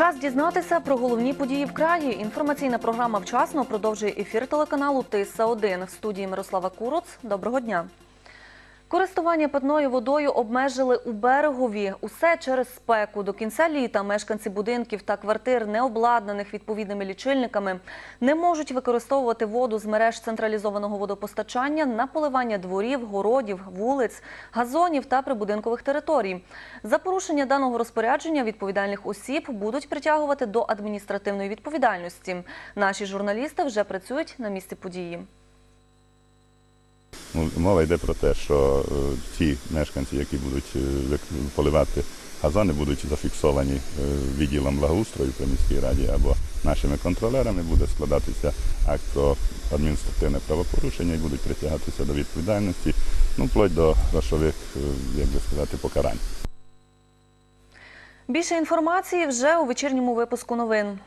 Час дізнатися про головні події в краї. Інформаційна програма вчасно продовжує ефір телеканалу Тиса 1 в студії Мирослава Куроц. Доброго дня. Користування питною водою обмежили у берегові. Усе через спеку. До кінця літа мешканці будинків та квартир, не обладнаних відповідними лічильниками, не можуть використовувати воду з мереж централізованого водопостачання на поливання дворів, городів, вулиць, газонів та прибудинкових територій. За порушення даного розпорядження відповідальних осіб будуть притягувати до адміністративної відповідальності. Наші журналісти вже працюють на місці події. Мова йде про те, що е, ті мешканці, які будуть е, поливати газони, будуть зафіксовані е, відділом благоустрою при міській раді або нашими контролерами, буде складатися акт про адміністративне правопорушення і будуть притягатися до відповідальності, ну, вплоть до грошових, як би сказати, покарань. Більше інформації вже у вечірньому випуску новин.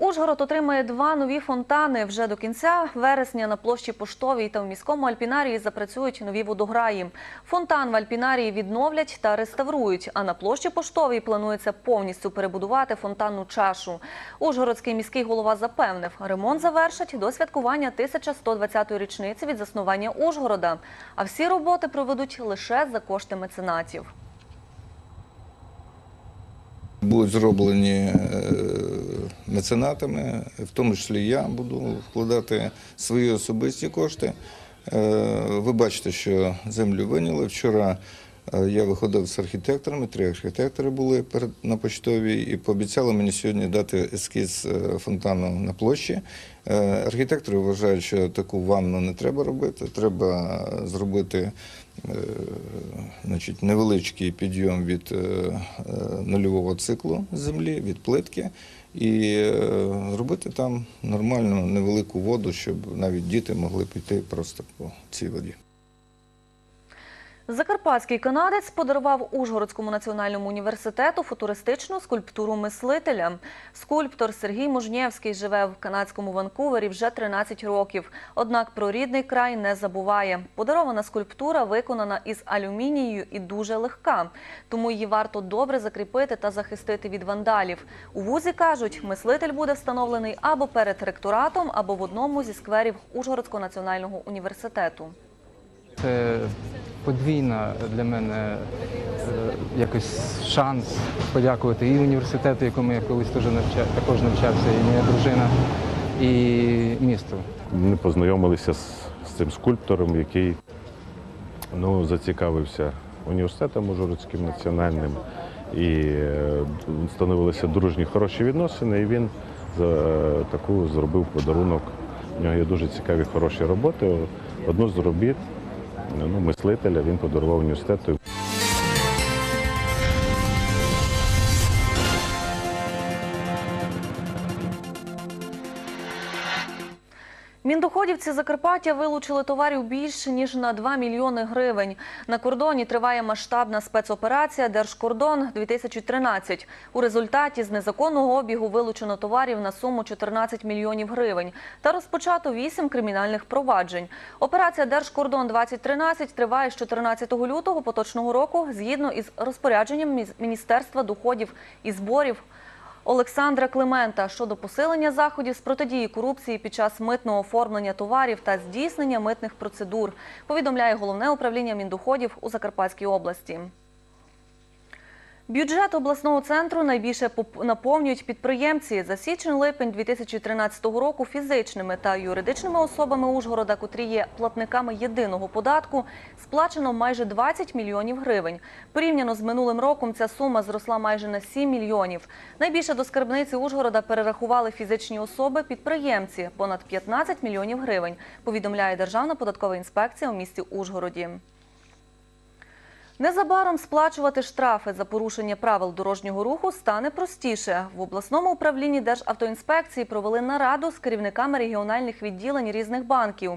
Ужгород отримає два нові фонтани. Вже до кінця вересня на площі Поштовій та в міському альпінарії запрацюють нові водограї. Фонтан в альпінарії відновлять та реставрують. А на площі Поштовій планується повністю перебудувати фонтанну чашу. Ужгородський міський голова запевнив, ремонт завершать до святкування 1120-ї річниці від заснування Ужгорода. А всі роботи проведуть лише за кошти меценатів. Будуть зроблені е, меценатами, в тому числі я буду вкладати свої особисті кошти. Е, Ви бачите, що землю виняли. Вчора я виходив з архітекторами, три архітектори були на почтовій і пообіцяли мені сьогодні дати ескіз е, фонтану на площі. Е, Архітектори вважають, що таку ванну не треба робити. Треба зробити е, значить, невеличкий підйом від е, е, нульового циклу землі, від плитки, і е, робити там нормальну невелику воду, щоб навіть діти могли піти просто по цій воді. Закарпатський канадець подарував Ужгородському національному університету футуристичну скульптуру мислителя. Скульптор Сергій Мужнєвський живе в канадському Ванкувері вже 13 років. Однак про рідний край не забуває. Подарована скульптура виконана із алюмінію і дуже легка, тому її варто добре закріпити та захистити від вандалів. У вузі кажуть, мислитель буде встановлений або перед ректоратом, або в одному зі скверів Ужгородського національного університету. Це подвійна для мене е, якось шанс подякувати і університету, якому я колись теж навча, також навчався, і моя дружина, і місту. Ми познайомилися з, з цим скульптором, який ну, зацікавився університетом Ужгородським національним і е, встановилися дружні хороші відносини. І він е, таку зробив подарунок. У нього є дуже цікаві хороші роботи. Одну з робіт ну, мислителя він подарував університету. Міндоходівці Закарпаття вилучили товарів більше ніж на 2 мільйони гривень. На кордоні триває масштабна спецоперація Держкордон 2013 У результаті з незаконного обігу вилучено товарів на суму 14 мільйонів гривень та розпочато 8 кримінальних проваджень. Операція Держкордон 2013 триває з 14 лютого поточного року згідно із розпорядженням Міністерства доходів і зборів. Олександра Климента щодо посилення заходів з протидії корупції під час митного оформлення товарів та здійснення митних процедур, повідомляє головне управління міндоходів у Закарпатській області. Бюджет обласного центру найбільше наповнюють підприємці. За січень-липень 2013 року фізичними та юридичними особами Ужгорода, котрі є платниками єдиного податку, сплачено майже 20 мільйонів гривень. Порівняно з минулим роком ця сума зросла майже на 7 мільйонів. Найбільше до скарбниці Ужгорода перерахували фізичні особи підприємці понад 15 мільйонів гривень. Повідомляє Державна податкова інспекція у місті Ужгороді. Незабаром сплачувати штрафи за порушення правил дорожнього руху стане простіше. В обласному управлінні Державтоінспекції провели нараду з керівниками регіональних відділень різних банків.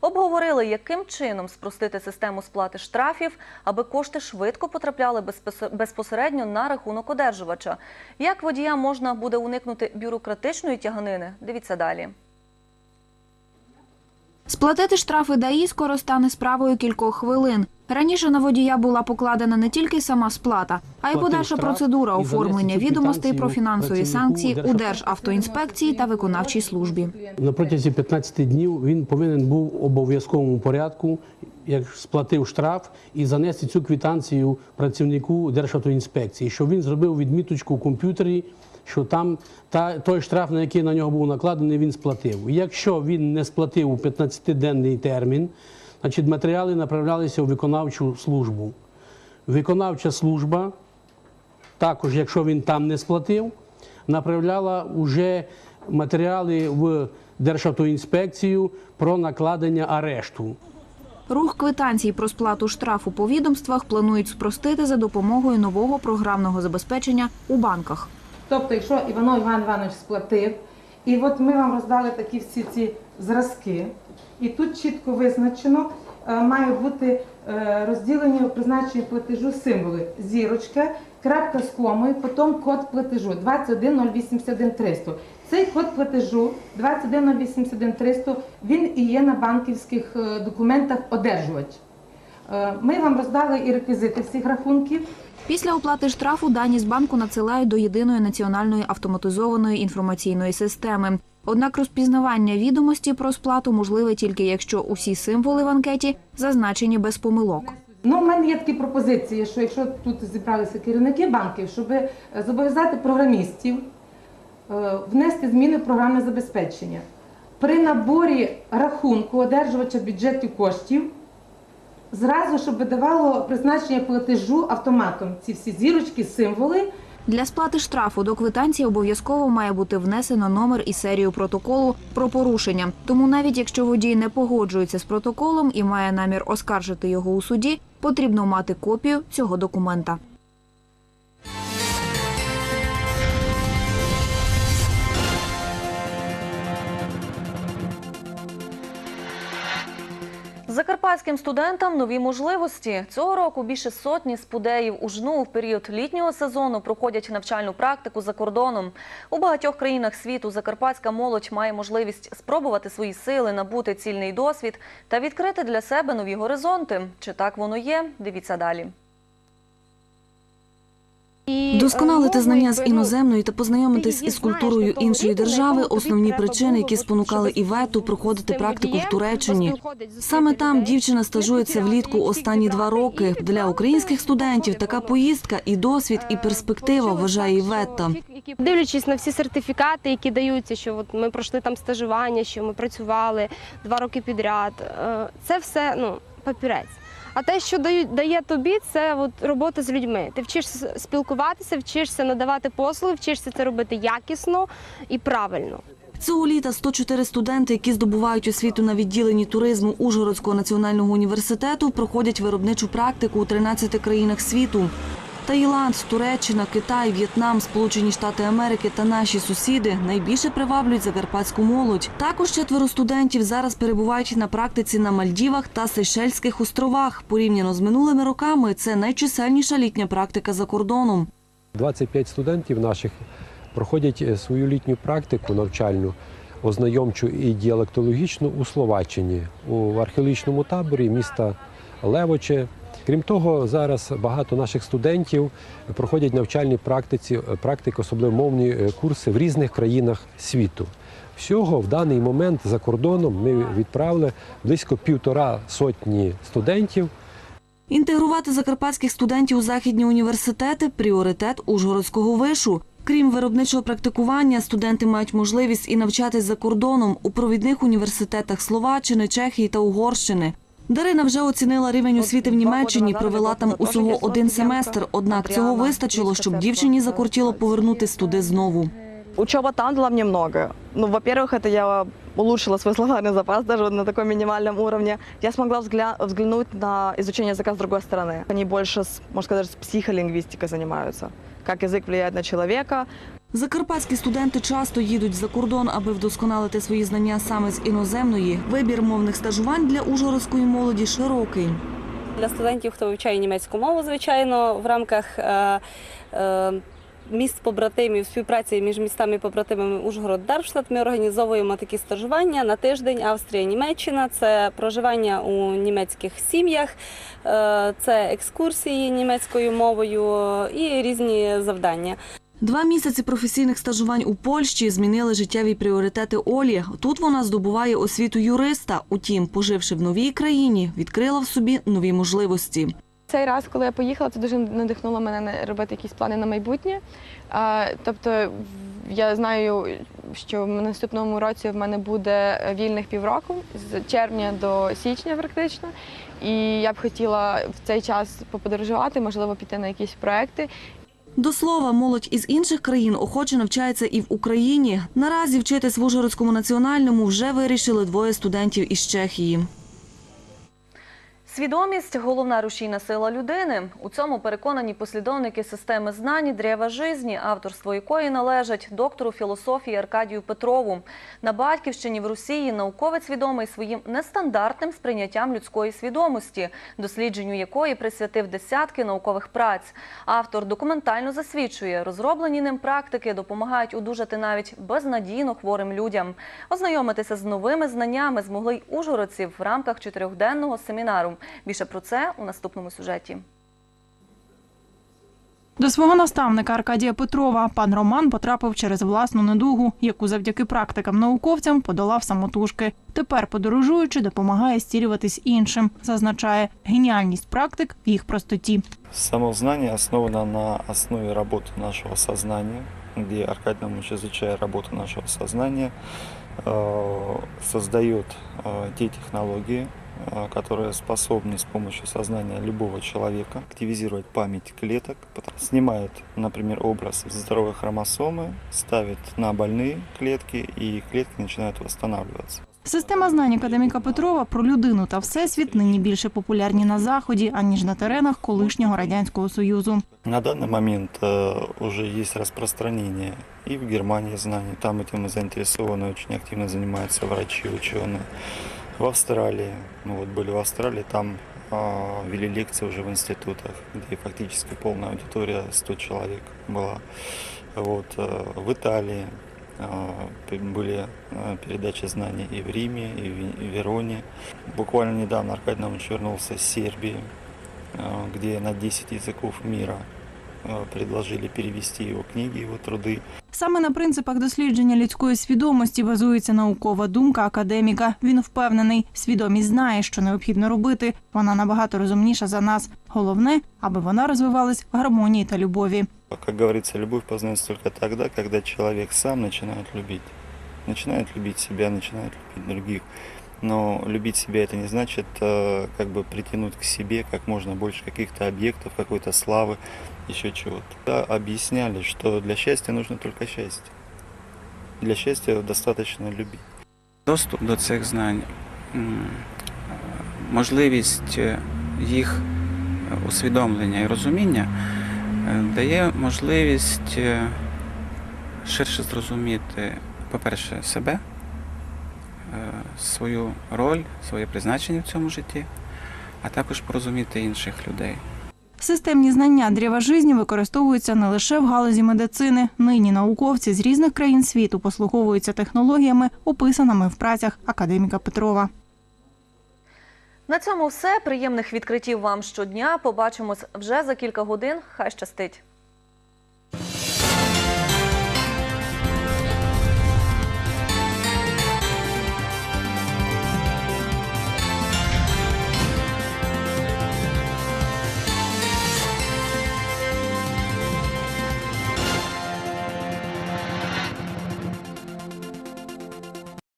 Обговорили, яким чином спростити систему сплати штрафів, аби кошти швидко потрапляли безпосередньо на рахунок одержувача. Як водіям можна буде уникнути бюрократичної тяганини? Дивіться далі. Сплатити штрафи ДАІ скоро стане справою кількох хвилин. Раніше на водія була покладена не тільки сама сплата, а й подальша процедура оформлення відомостей про фінансові санкції у Державтоінспекції. Та виконавчій службі. На протязі 15 днів він повинен був в обов'язковому порядку, як сплатив штраф, і занести цю квитанцію працівнику Державтоінспекції, щоб він зробив відміточку в комп'ютері, що там та, той штраф, на який на нього був накладений, він сплатив. Якщо він не сплатив у 15-денний термін, значить матеріали направлялися у виконавчу службу. Виконавча служба також, якщо він там не сплатив, направляла вже матеріали в Державтоінспекцію про накладення арешту. Рух квитанцій про сплату штрафу по відомствах планують спростити за допомогою нового програмного забезпечення у банках. Тобто, якщо Іванов Іван Іванович сплатив, і от ми вам роздали такі всі ці зразки, і тут чітко визначено, е, мають бути е, розділені у призначенні платежу символи. Зірочка, крапка з комою, потім код платежу 21081 Цей код платежу 21081 він і є на банківських е, документах одержувач. Ми вам роздали і реквізити всіх рахунків. Після оплати штрафу дані з банку надсилають до єдиної національної автоматизованої інформаційної системи. Однак розпізнавання відомості про сплату можливе тільки якщо усі символи в анкеті зазначені без помилок. Ну, в мене є такі пропозиції, що якщо тут зібралися керівники банків, щоб е, зобов'язати програмістів е, внести зміни в програмне забезпечення. При наборі рахунку одержувача бюджетів коштів зразу, щоб видавало призначення платежу автоматом. Ці всі зірочки, символи. Для сплати штрафу до квитанції обов'язково має бути внесено номер і серію протоколу про порушення. Тому навіть якщо водій не погоджується з протоколом і має намір оскаржити його у суді, потрібно мати копію цього документа. Закарпатським студентам нові можливості. Цього року більше сотні спудеїв у жну в період літнього сезону проходять навчальну практику за кордоном. У багатьох країнах світу закарпатська молодь має можливість спробувати свої сили, набути цільний досвід та відкрити для себе нові горизонти. Чи так воно є? Дивіться далі. Досконалити знання з іноземної та познайомитись із культурою іншої держави основні причини, які спонукали Івету проходити практику в Туреччині. Саме там дівчина стажується влітку останні два роки. Для українських студентів така поїздка і досвід, і перспектива вважає Іветта. Дивлячись на всі сертифікати, які даються, що от ми пройшли там стажування, що ми працювали два роки підряд. е, Це все ну, папірець. А те, що дає тобі, це от робота з людьми. Ти вчишся спілкуватися, вчишся надавати послуги, вчишся це робити якісно і правильно. Цього літа 104 студенти, які здобувають освіту на відділенні туризму Ужгородського національного університету, проходять виробничу практику у 13 країнах світу. Таїланд, Туреччина, Китай, В'єтнам, Сполучені Штати Америки та наші сусіди найбільше приваблюють закарпатську молодь. Також четверо студентів зараз перебувають на практиці на Мальдівах та Сейшельських островах. Порівняно з минулими роками, це найчисельніша літня практика за кордоном. 25 студентів наших проходять е, свою літню практику навчальну, ознайомчу і діалектологічну у Словаччині у археологічному таборі міста Левоче. Крім того, зараз багато наших студентів проходять навчальні практиці, практики, особливо мовні е, курси в різних країнах світу. Всього в даний момент за кордоном ми відправили близько півтора сотні студентів Інтегрувати закарпатських студентів у західні університети пріоритет Ужгородського вишу. Крім виробничого практикування, студенти мають можливість і навчатись за кордоном у провідних університетах Словаччини, Чехії та Угорщини. Дарина вже оцінила рівень освіти в Німеччині, провела там усього один семестр. Однак цього вистачило, щоб дівчині закортіло повернутись туди знову. Учеба там дала мне много. Ну, во-первых, это я улучшила свой словарный запас даже вот на таком минимальном уровне. Я смогла взгля- взглянуть на изучение языка с другой стороны. Они больше, с, можно сказать, с психолингвистикой занимаются. Как язык влияет на человека, Закарпатські студенти часто їдуть за кордон, аби вдосконалити свої знання саме з іноземної. Вибір мовних стажувань для ужгородської молоді широкий. Для студентів, хто вивчає німецьку мову, звичайно, в рамках е, е, міст побратимів, співпраці між містами побратимами Ужгород Дармштадт ми організовуємо такі стажування на тиждень Австрія, Німеччина. Це проживання у німецьких сім'ях, е, це екскурсії німецькою мовою і різні завдання. Два місяці професійних стажувань у Польщі змінили життєві пріоритети Олі. Тут вона здобуває освіту юриста. Утім, поживши в новій країні, відкрила в собі нові можливості. Цей раз, коли я поїхала, це дуже надихнуло мене робити якісь плани на майбутнє. Тобто я знаю, що в наступному році в мене буде вільних півроку з червня до січня, практично. І я б хотіла в цей час поподорожувати, можливо, піти на якісь проекти. До слова, молодь із інших країн охоче навчається і в Україні. Наразі вчитись в Ужгородському національному вже вирішили двоє студентів із Чехії. Свідомість головна рушійна сила людини. У цьому переконані послідовники системи знань Дрєва жизні, авторство якої належить доктору філософії Аркадію Петрову. На батьківщині в Росії науковець відомий своїм нестандартним сприйняттям людської свідомості, дослідженню якої присвятив десятки наукових праць. Автор документально засвідчує, розроблені ним практики допомагають одужати навіть безнадійно хворим людям. Ознайомитися з новими знаннями змогли й ужгородці в рамках чотирьохденного семінару. Більше про це у наступному сюжеті. До свого наставника Аркадія Петрова пан Роман потрапив через власну недугу, яку завдяки практикам-науковцям подолав самотужки. Тепер, подорожуючи, допомагає стілюватись іншим. Зазначає геніальність практик в їх простоті. Самознание основано на основе работы нашего сознания, где Аркадий Наумович, изучая работу нашего сознания, э, создает э, те технологии, э, которые способны с помощью сознания любого человека активизировать память клеток, потом снимает, например, образ здоровой хромосомы, ставит на больные клетки, и клетки начинают восстанавливаться. Система знань академіка Петрова про людину та всесвіт нині більше популярні на заході аніж на теренах колишнього радянського союзу. На данный момент э, уже есть распространение и в Германии знаний, там этим и заинтересованы, очень активно занимаются врачи, ученые. В Австралии, мы вот были в Австралии, там э, вели лекции уже в институтах, где фактически полная аудитория, 100 человек была. Вот, э, в Италии э, п- были э, передачи знаний и в Риме, и в Ви- и в Вероне. Буквально недавно Аркадий Наумович вернулся с Сербии, э, где на 10 языков мира э, предложили перевести его книги, его труды. Саме на принципах дослідження людської свідомості базується наукова думка академіка. Він впевнений, свідомість знає, що необхідно робити. Вона набагато розумніша за нас. Головне, аби вона розвивалась в гармонії та любові. Как говорится, любовь познается только тогда, когда человек сам начинает любить. Начинает любить себя, начинает любить других. Но любить себя это не значит э, как бы притянуть к себе как можно больше каких-то объектов, какой-то славы, еще чего-то. Да, объясняли, что для счастья нужно только счастье. Для счастья достаточно любить. Доступ до цих знань, м, можливість е, їх усвідомлення і розуміння е, дає можливість е, ширше зрозуміти, по-перше, себе, е, свою роль, своє призначення в цьому житті, а також порозуміти інших людей. Системні знання дрєва жизні використовуються не лише в галузі медицини. Нині науковці з різних країн світу послуговуються технологіями, описаними в працях академіка Петрова. На цьому все. Приємних відкриттів вам щодня. Побачимось вже за кілька годин. Хай щастить.